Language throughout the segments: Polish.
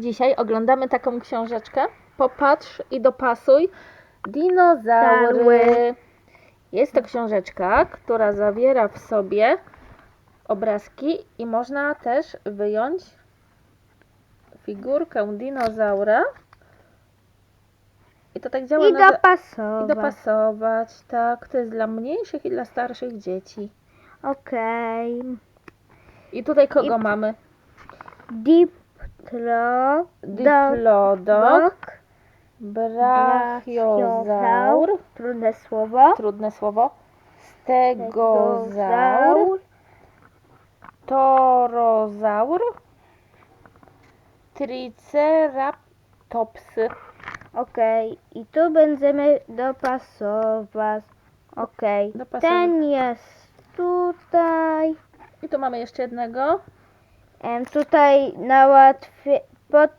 Dzisiaj oglądamy taką książeczkę. Popatrz i dopasuj. Dinozaury. Jest to książeczka, która zawiera w sobie obrazki i można też wyjąć figurkę dinozaura. I to tak działa I na dopasować. i dopasować. Tak, to jest dla mniejszych i dla starszych dzieci. Okej. I tutaj kogo I- mamy? Diptro. Diplodok, brachiozaur, Trudne słowo. trudne słowo, stegozaur, torozaur, triceratopsy. Okej. I tu będziemy dopasować. Okej. Dopasować. Ten jest tutaj. I tu mamy jeszcze jednego. Tutaj na łatwie, pot,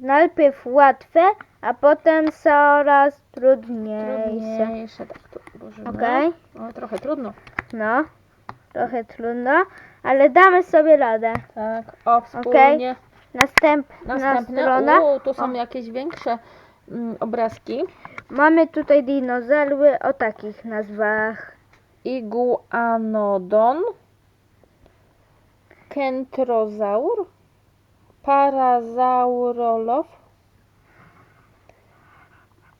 najpierw łatwe, a potem coraz trudniejsze. Trudniejsze, tak tu. Okej. O, trochę trudno. No, trochę trudno, ale damy sobie radę. Tak, o, wspólnie. Następna Następne. strona. U, tu są jakieś większe mm, obrazki. Mamy tutaj dinozaury o takich nazwach. Iguanodon, kentrozaur, parazaurolow,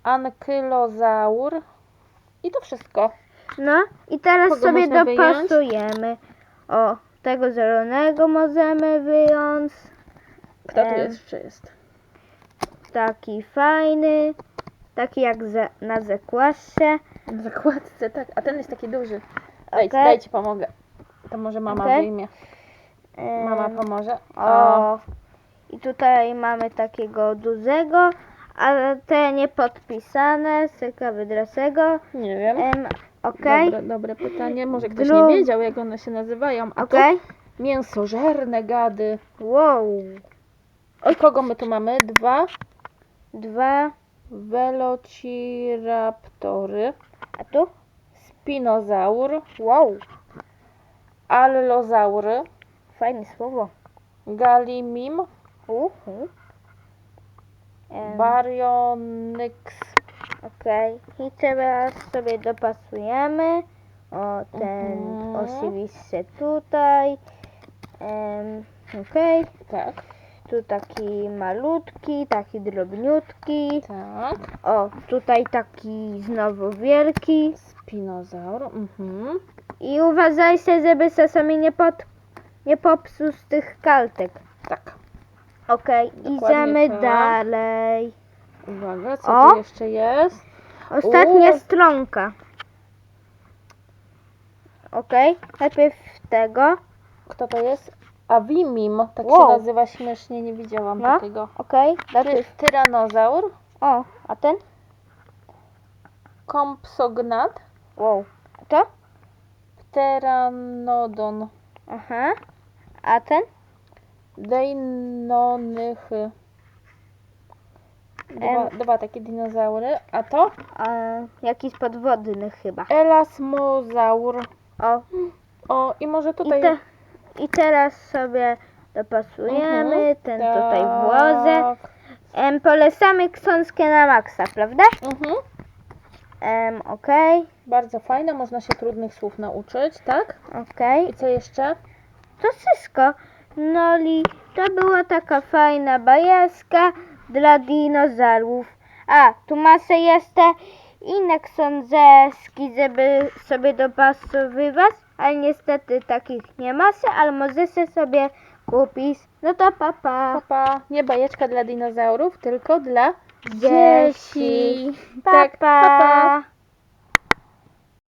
ankylozaur i to wszystko. No i teraz Kogo sobie można wyjąć? dopasujemy. O, tego zielonego możemy wyjąć. Kto tu Em. jeszcze jest? Taki fajny, taki jak za, na zakładce. W zakładce, tak. A ten jest taki duży. Daj, Okej. daj ci pomogę. To może mama Okej. wyjmie. Mama pomoże. O. I tutaj mamy takiego dużego, ale te niepodpisane, z wydrasego. Nie wiem. Em, Okej, Dobre, dobre pytanie. Może ktoś Dru- nie wiedział, jak one się nazywają. A okej. tu mięsożerne gady. Wow. I kogo my tu mamy? Dwa Dwa, velociraptory, a tu? spinozaur, Wow. allozaury, Fajne słowo. galimim, Uhu. Em, baryonyx. Okej. I teraz sobie dopasujemy. O, ten Mhm. oczywiście tutaj. Em, Okej. Tak, Tu taki malutki, taki drobniutki. tak. O, tutaj taki znowu wielki. Spinozaur. Mhm. I uważajcie, żeby czasami nie, pod, nie popsuł z tych kartek. Tak. Okej, idziemy tak. dalej. Uwaga, co O! tu jeszcze jest? Ostatnia U. stronka. Okej, najpierw tego. Kto to jest? Avimim. Tak Wow. się nazywa śmiesznie, nie widziałam No. takiego. Okej, Ty, najpierw. tyranozaur, O, a ten? kompsognat, Wow. A to? pteranodon. Aha. A ten? Deinonychy. Dwa, Em. dwa takie dinozaury. A to? A, jakiś podwodny chyba. Elasmozaur. O, O, i może i, tutaj... te, i teraz sobie dopasujemy. Mhm, Ten tak. tutaj włozę. Em, polecamy książkę na maksa, prawda? Mhm. Okej, Bardzo fajne, można się trudnych słów nauczyć, tak? okej. I co jeszcze? To wszystko. No i to była taka fajna bajeczka dla dinozaurów. A, tu macie jeszcze inne książeczki, żeby sobie dopasowywać, ale niestety takich nie macie, ale możecie sobie kupić. No to papa. Papa, nie bajeczka dla dinozaurów, tylko dla Dzieci. Tak, Papa. pa, pa.